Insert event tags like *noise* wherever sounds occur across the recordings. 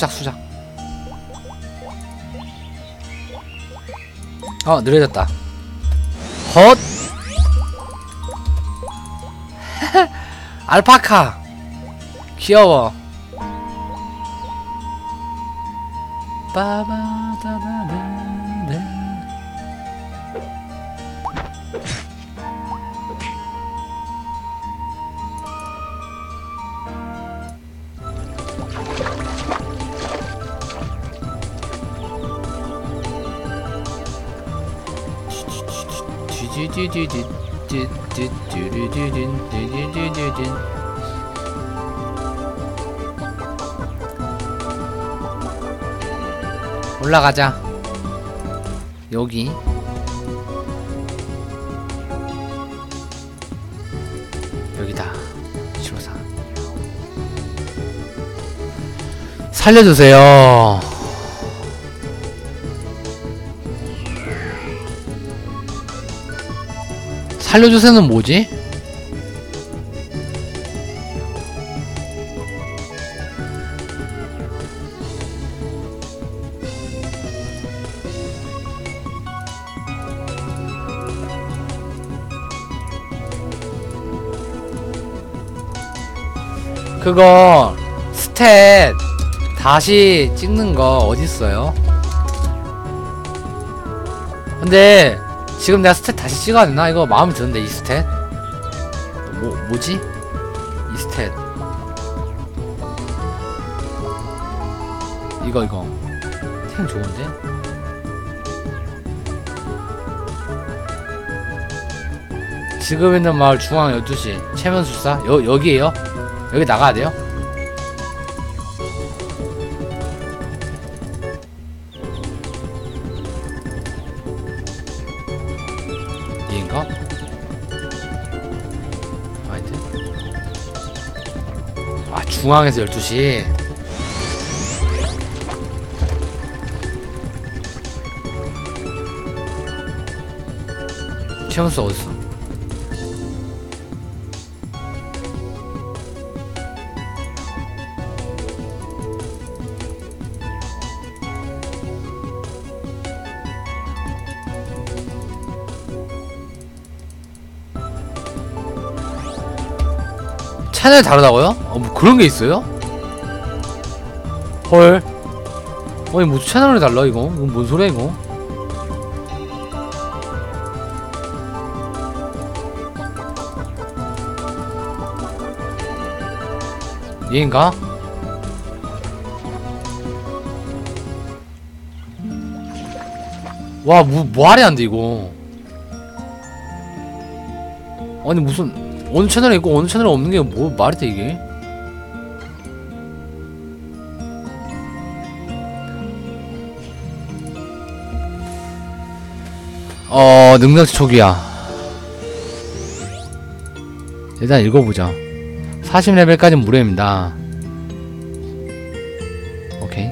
수작 수작. 어 느려졌다. 헛! *laughs* 알파카! 귀여워. 빠바다다다 올라가자. 여기. 여기다. 15사. 살려주세요 살려주세요는 뭐지? 그거 스탯 다시 찍는 거 어딨어요? 근데 지금 내가 스탯 다시 찍어야 되나? 이거 마음에 드는데 이 스탯 뭐, 뭐지? 이 스탯 이거 이거 템 좋은데? 지금 있는 마을 중앙 12시 체면술사 여, 여기에요? 여기 나가야 돼요? 중앙에서 12시 최연수 어딨어? 채널 다르다고요? 어, 뭐 그런 게 있어요? 헐. 아니 무슨 채널이 달라 이거? 이건 뭔 소리야 이거? 얘인가? 와, 뭐, 말이 안 돼, 이거. 아니, 무슨, 어느 채널에 있고 어느 채널에 없는 게 뭐 말이 돼 이게? 어 능력치 초기야. 일단 읽어보자. 40레벨까지 무료입니다. 오케이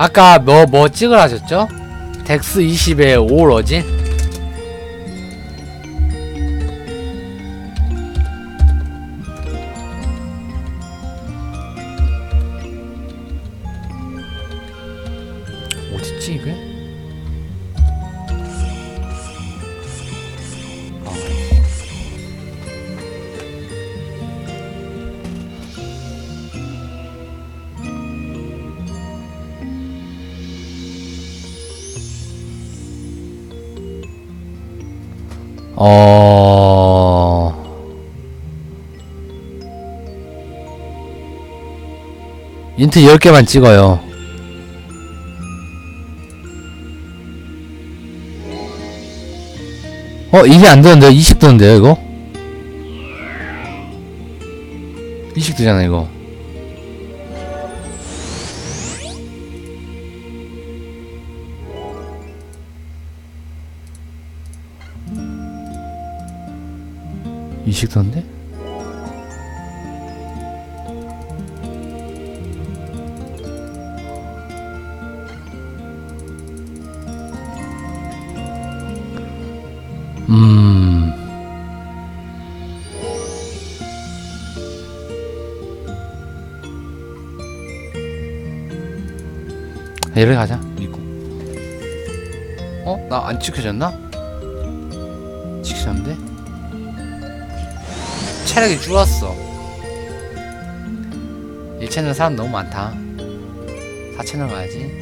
아까 뭐 뭐 찍으라 하셨죠? 덱스 20에 5러진? 어딨지 어... 인트 10개만 찍어요. 어, 이게 안 되는데, 20 되는데요, 이거? 20 되잖아, 이거. 이식던데? 음. 얘를 가자. 믿고. 어? 나안 지켜졌나? 체력이 줄었어. 1채널 사람 너무 많다. 4채널 가야지.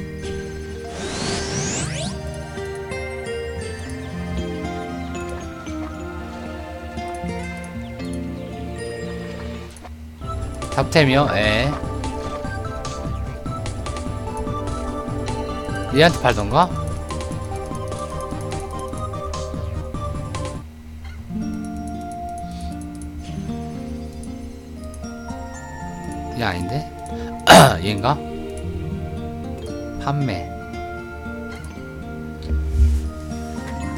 탑템이요? 예. 얘한테 팔던가? 얘 아닌데? *clears throat* 얘인가? 판매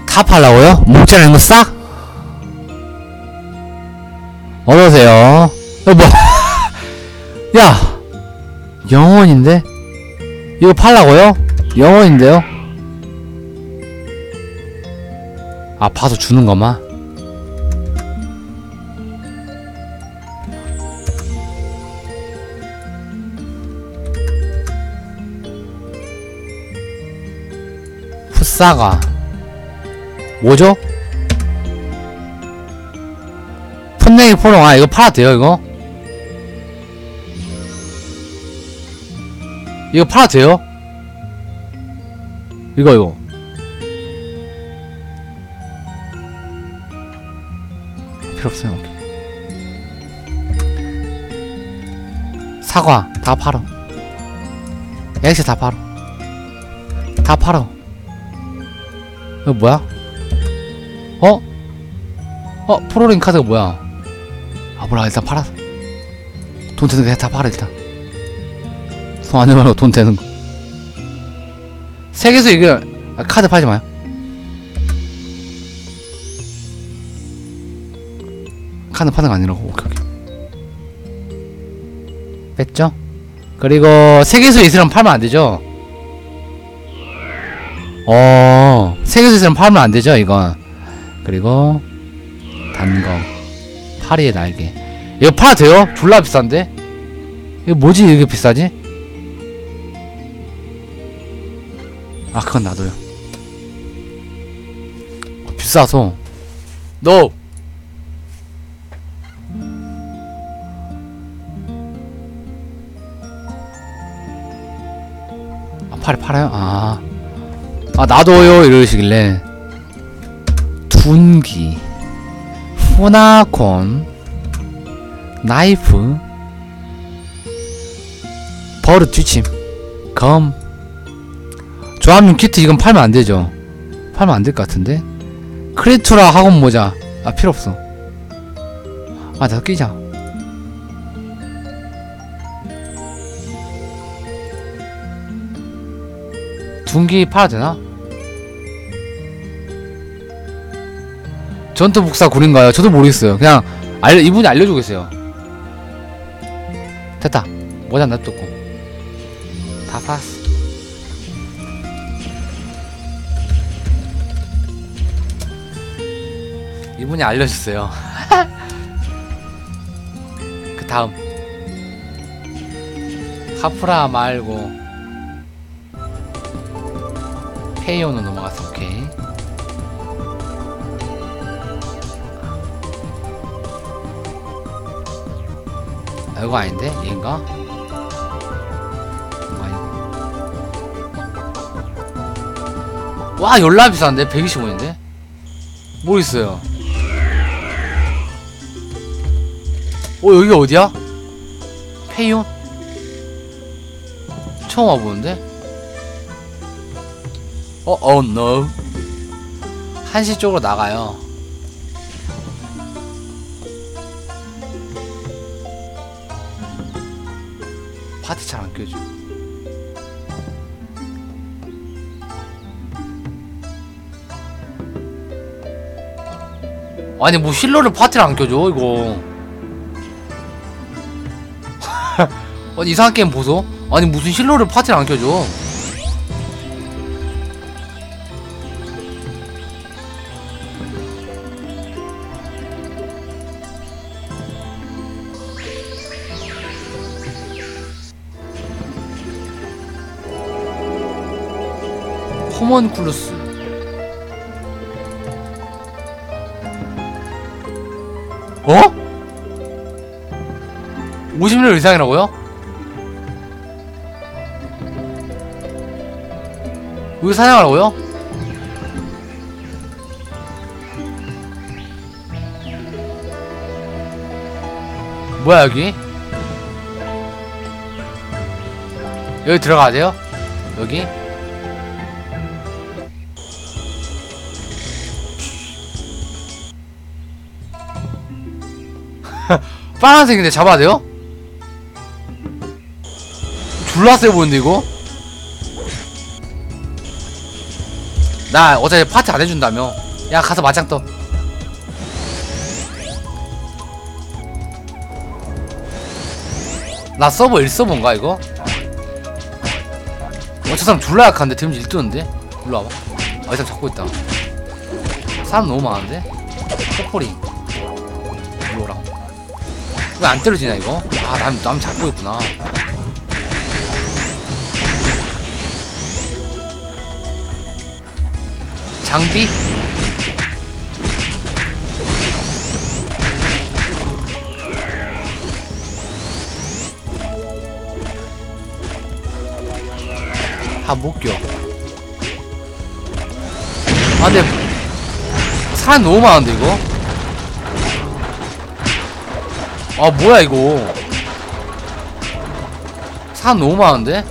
다 팔라고요? 목재라는 거 싹? 어서오세요 어, 뭐 *laughs* 야! 영원인데? 이거 팔라고요? 영원인데요? 아 봐서 주는 거만? 풋사가 뭐죠? 풋냉이 포롱 아 이거 팔아도 돼요 이거? 이거 팔아도 돼요? 이거 이거 필요 없어요. 사과 다 팔어 액시 다 팔어 다 팔어 이거 뭐야? 어? 어 프로링 카드가 뭐야 아 몰라 일단 팔았어 돈 드는 거 다 팔아 일단 돈안 내면 돈 되는 거. 세계에서 이거 아, 카드 팔지 마요. 카드 파는 거 아니라고. 오케이, 오케이. 뺐죠? 그리고 세계에서 이슬람 팔면 안 되죠? 어, 이슬람 팔면 안 되죠, 이건. 그리고 단검, 파리의 날개. 이거 팔아도 돼요? 졸라 비싼데? 이거 뭐지 이게 비싸지? 아 그건 놔둬요 어, 비싸서 너 아, 팔에 팔아요? 아, 아 놔둬요 이러시길래 둔기 후나콘 나이프 버릇 뒤침 검 조합용 키트 이건 팔면 안 되죠. 팔면 안 될 것 같은데. 크리투라 학원 모자. 아 필요 없어. 아 나도 끼자. 둔기 팔아도 되나? 전투 복사 굴인가요? 저도 모르겠어요. 그냥 알 이분이 알려주겠어요. 됐다. 모자 놔두고 다 팔았어. 이분이 알려줬어요. *laughs* 그 다음 카프라 말고 페이오로 넘어갔어. 아, 이거 아닌데? 얘인가? 이거 아닌가? 와, 열라 비싼데? 125인데? 뭐 있어요? 어 여기 어디야? 페이온? 처음 와보는데? 어, 어, no. 한시 쪽으로 나가요. 파티 잘안 껴줘. 아니 뭐 힐러를 파티를 안 껴줘 이거. *laughs* 아니 이상한 게임 보소. 아니 무슨 힐러를 파티를 안 껴줘 호먼쿨루스 어? 50년 이상이라고요? 여기 사냥하라고요? 뭐야 여기? 여기 들어가야 돼요? 여기? 빨간색인데 잡아야 돼요? 졸라 세 보이는데 이거? 나 어차피 파티 안 해준다며 야 가서 맞짱 떠나 서버 1서버인가 이거? 어, 저 사람 졸라 약한데 데미지 1뜨는데? 일로 와봐 아, 이 사람 잡고 있다 사람 너무 많은데? 포포링 왜안 때려지냐 이거? 아, 남, 남 잡고 있구나 장비? 아, 못 껴. 아, 근데, 사람 너무 많은데, 이거? 아, 뭐야, 이거. 사람 너무 많은데?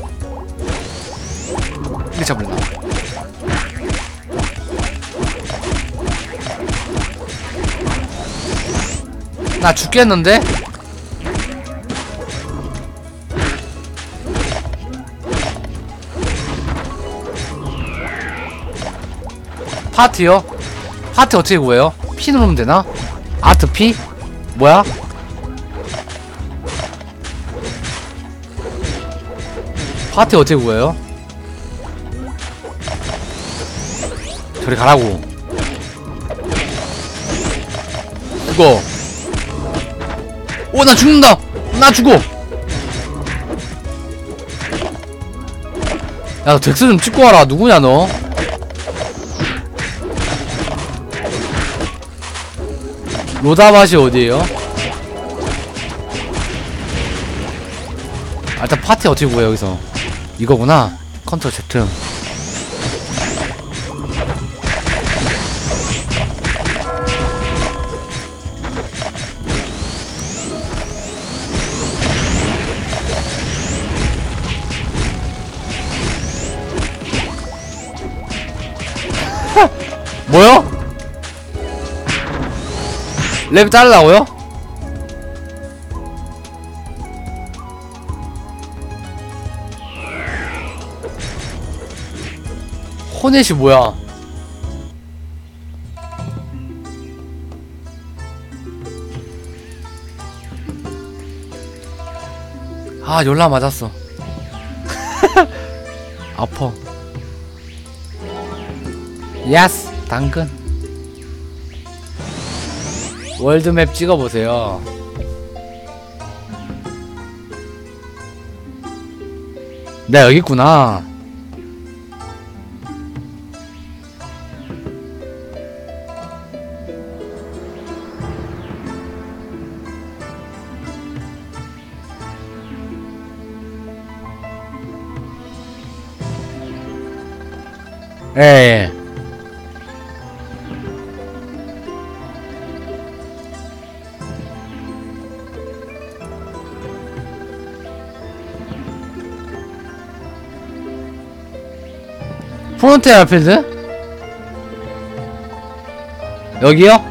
이게 잡을라. 나 죽겠는데? 파티요? 파티 어떻게 구해요? 피 누르면 되나? 아트 피? 뭐야? 파티 어떻게 구해요? 저리 가라고. 이거 오나 죽는다. 나 죽어. 야너 덱스 좀 찍고 와라. 누구냐 너? 로다맛이 어디에요? 아, 일단 파티 어떻게 구해 여기서 이거구나 컨트롤 Z 뭐요? 랩 자르라고요? 호넷이 뭐야? 아 열나 맞았어. *laughs* 아퍼 야스 당근. 월드맵 찍어보세요. 나 여기 있구나 예, 예. 프론트 에어필드? 여기요?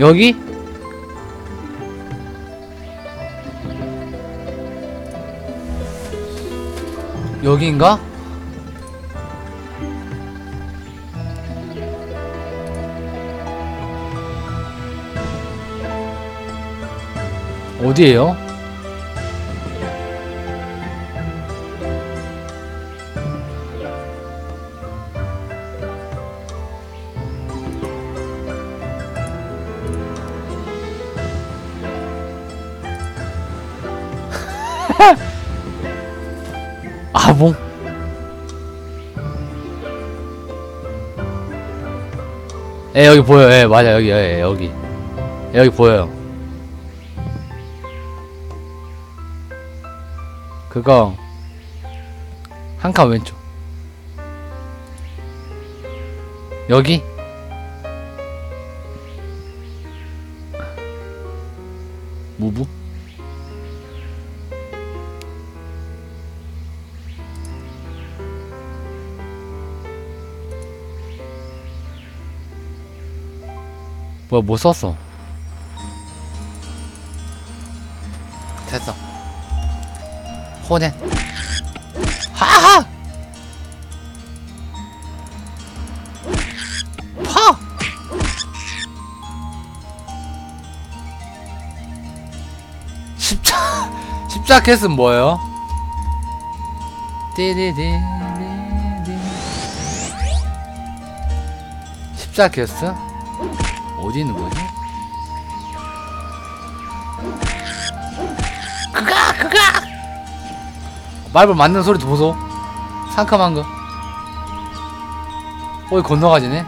여기? 여기인가? 어디에요? 예 여기 보여. 예 맞아 여기 예, 여기. 예, 여기 보여요. 그거 한 칸 왼쪽. 여기? 무브 뭐야 뭐 썼어? 됐어. 호넨 하하! 파! 십자 십자켓은 뭐예요? 띠디디디디 십자켓 어디 있는 거지? 그가 그가! 말벌 맞는 소리 보소. 상큼한 거. 어이 건너가지네.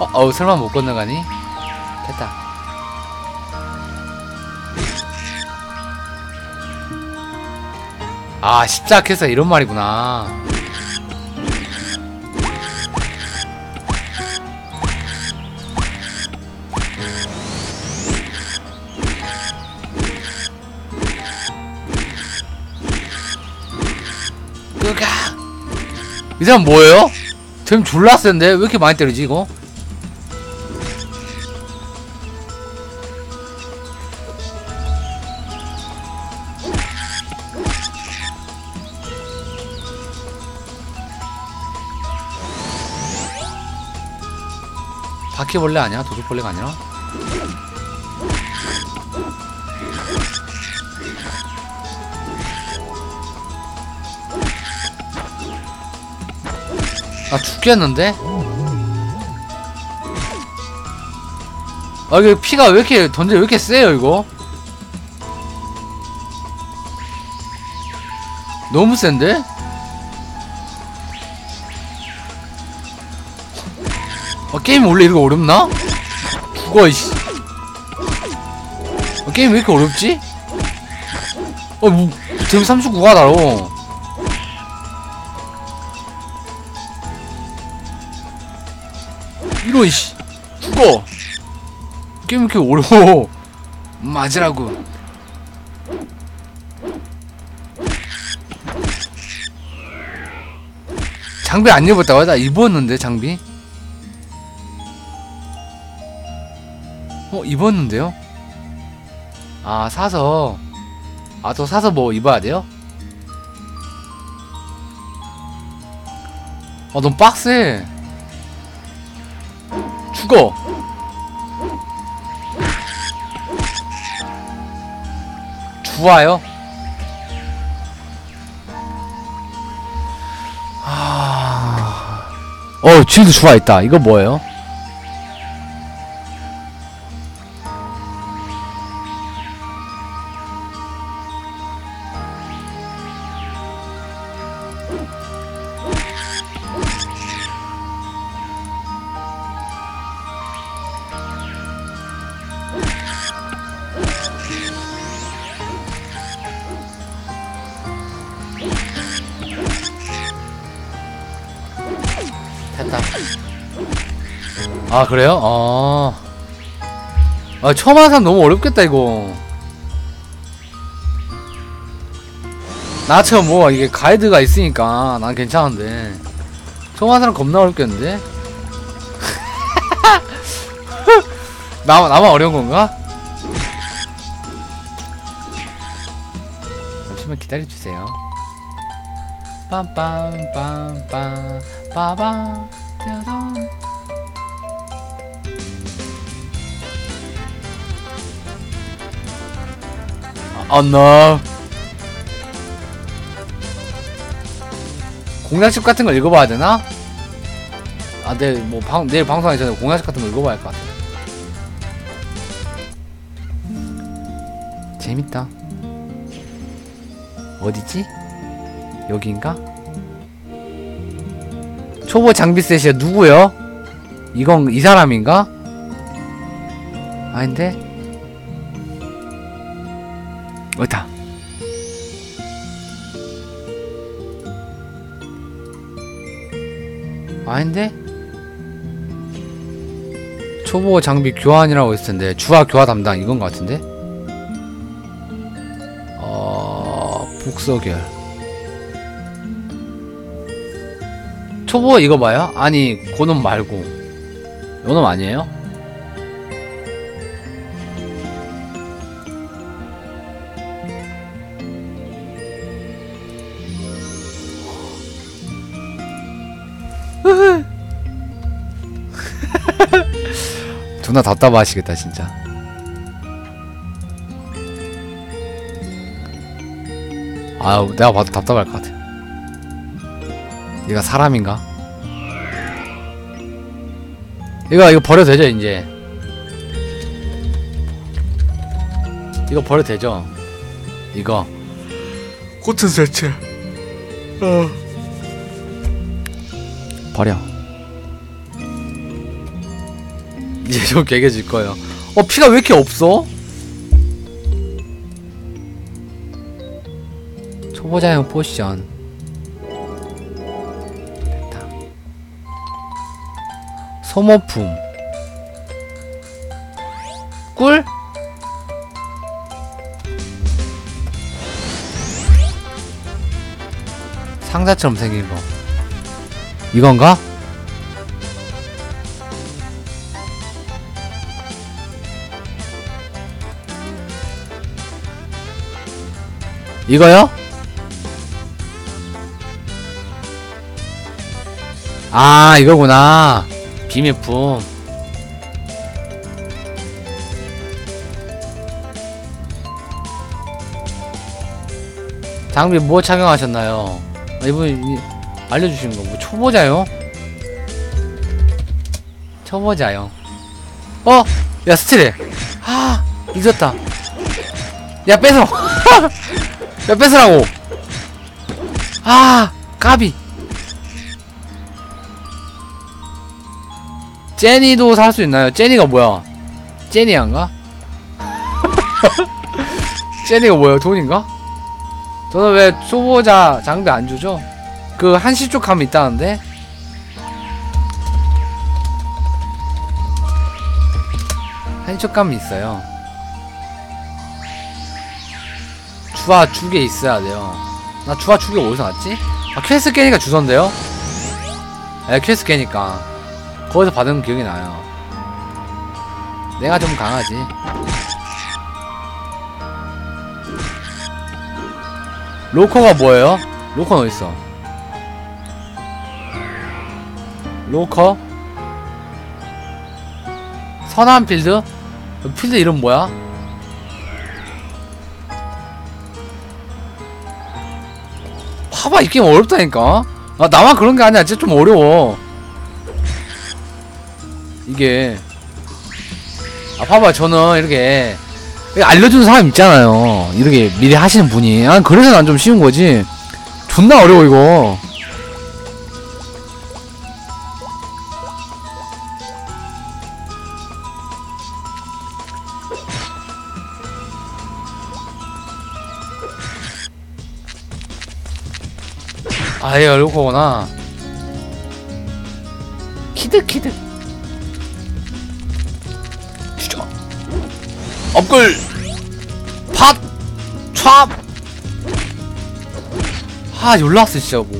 어, 어우 설마 못 건너가니? 됐다. 아 십자켓에서 이런 말이구나 이 사람 뭐예요? 템 졸라 센데 왜 이렇게 많이 때리지 이거? 바퀴벌레 아니야? 도둑벌레가 아니라? 나 죽겠는데? 아 이게 피가 왜 이렇게 던져 왜 이렇게 세요 이거? 너무 센데? 아 게임 원래 이렇게 어렵나? 죽어 이씨 아, 게임 왜 이렇게 어렵지? 어뭐 템 39가 달어 이런 씨. 죽어. 게임 왜 이렇게 어려워. 맞으라고. 장비 안 입었다고 나 입었는데 장비? 어 입었는데요? 아 사서. 아 또 사서 뭐 입어야 돼요? 아 너무 빡세 죽어. 좋아요. 아, 어, 쥐도 좋아 있다. 이거 뭐예요? 아 그래요? 어. 아 처음 하는 사람 너무 어렵겠다 이거. 나처럼 뭐 이게 가이드가 있으니까 난 괜찮은데 처음 하는 사람 겁나 어렵겠는데? *laughs* 나 나만 어려운 건가? 잠시만 기다려 주세요. 빰빰빰빰 빠밤 짜잔 언너 공략집 같은 걸 읽어봐야 되나? 아 내일 뭐 방, 내일 방송하기 전에 공략집 같은 거 읽어봐야 할 것 같아 재밌다 어디지? 여기인가? 초보 장비 셋이야 누구요? 이건 이 사람인가? 아닌데? 어디다 아닌데? 초보 장비 교환이라고 했을 텐데 주화 교화 담당 이건 것 같은데? 어... 복서결 초보 이거 봐요? 아니 고놈 말고 요놈 아니에요? 존나 답답하시겠다 진짜. 아우 내가 봐도 답답할 것 같아. 얘가 사람인가? 이거 이거 버려도 되죠 이제? 이거 버려도 되죠? 이거. 코튼 세트 어. 버려 이제 좀 개개질 거예요 어 피가 왜 이렇게 없어? 초보자용 포션 됐다 소모품 꿀? 상자처럼 생긴 거 이건가? 이거요? 아 이거구나 비밀품 장비 뭐 착용하셨나요? 아, 이분 알려주시는 거뭐 초보자요? 초보자요 어? 야 스틸해 아 늦었다 야 뺏어 *laughs* 야 뺏으라고 아 까비 제니도 살 수 있나요? 제니가 뭐야? 제니안가? *laughs* 제니가 뭐야? 돈인가? 저는 왜 초보자 장비 안 주죠? 그 한시 쪽 가면 있다는데? 한시 쪽 가면 있어요. 주화 주게 있어야 돼요. 나 주화 주게 어디서 났지? 아 퀘스트 깨니까 주선데요? 에 퀘스트 깨니까 거기서 받은 기억이 나요. 내가 좀 강하지. 로커가 뭐예요? 로커는 어딨어? 로커? 선한 필드? 필드 이름 뭐야? 봐봐 이 게임 어렵다니까. 아 나만 그런 게 아니야. 진짜 좀 어려워. 이게. 아 봐봐 저는 이렇게 알려주는 사람 있잖아요. 이렇게 미리 하시는 분이. 아 그래서 난 좀 쉬운 거지. 존나 어려워 이거 아예 거구나? 키드 키드. 진짜 업글. 팟. 촥! 아 연락스 진짜 뭐.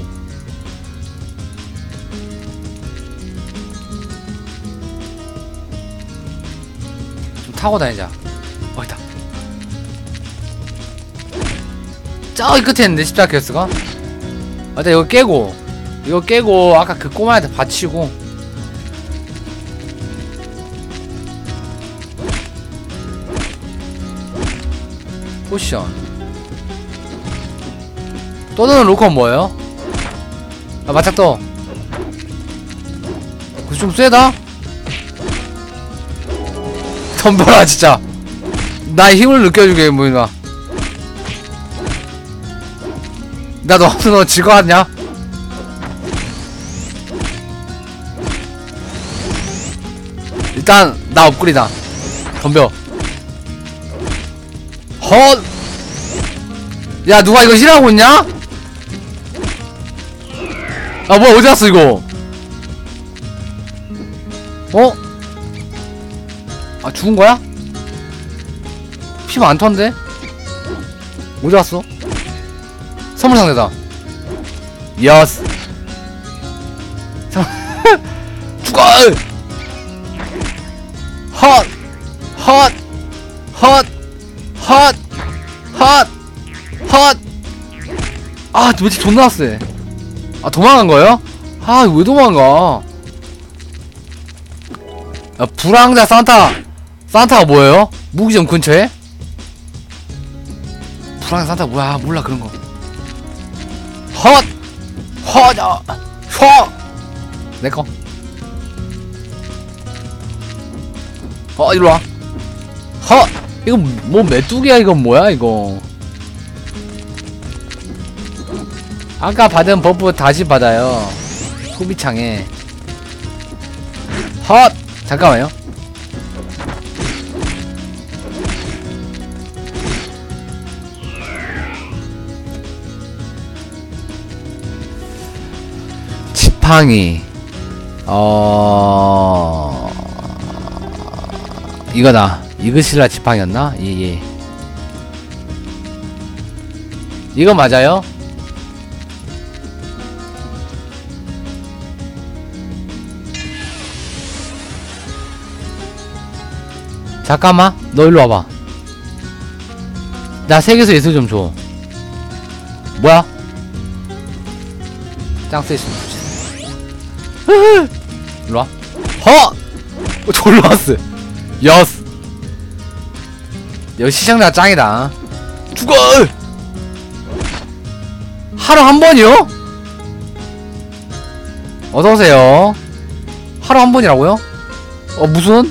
좀 타고 다니자. 어 있다. 저기 끝에 있는데 십자캐스가 맞아 이거 깨고. 이거 깨고 아까 그 꼬마한테 받치고. 포션. 떠드는 로컨 뭐예요? 아 맞짱 떠. 그거 좀 세다? 덤벼라 진짜. 나의 힘을 느껴주게 뭐야 나 너한테 너질 것 같냐? 일단 나 업글이다 덤벼 헛! 야 누가 이거 싫어하고 있냐? 아 뭐야 어디 갔어 이거 어? 아 죽은 거야? 피 많던데? 어디 갔어? 선물 상대다 여스 상- 죽어! 헛! 헛! 헛! 헛! 헛! 헛! 아, 도대체 존나 세. 아, 도망간 거예요? 아, 왜 도망가? 야, 불황자 산타. 산타가 뭐예요? 무기점 근처에? 불황자 산타 뭐야? 몰라, 그런 거. 헛! 헛! 아, 헛! 내 거. 어, 이리 와. 헛! 이거 뭐 메뚜기야, 이건 뭐야, 이거. 아까 받은 버프 다시 받아요. 소비창에. 헛! 잠깐만요. 지팡이. 어... 이거다. 이것이라 지팡이였나? 예, 예. 이거 맞아요? 잠깐만 너 일로 와봐 나 세계에서 예술 좀줘 뭐야? 짱 좋지 일로 와 허! 어, 졸로 왔어 여스 여기 시청자 짱이다 죽어! 하루 한 번이요? 어서오세요 하루 한 번이라고요? 어 무슨?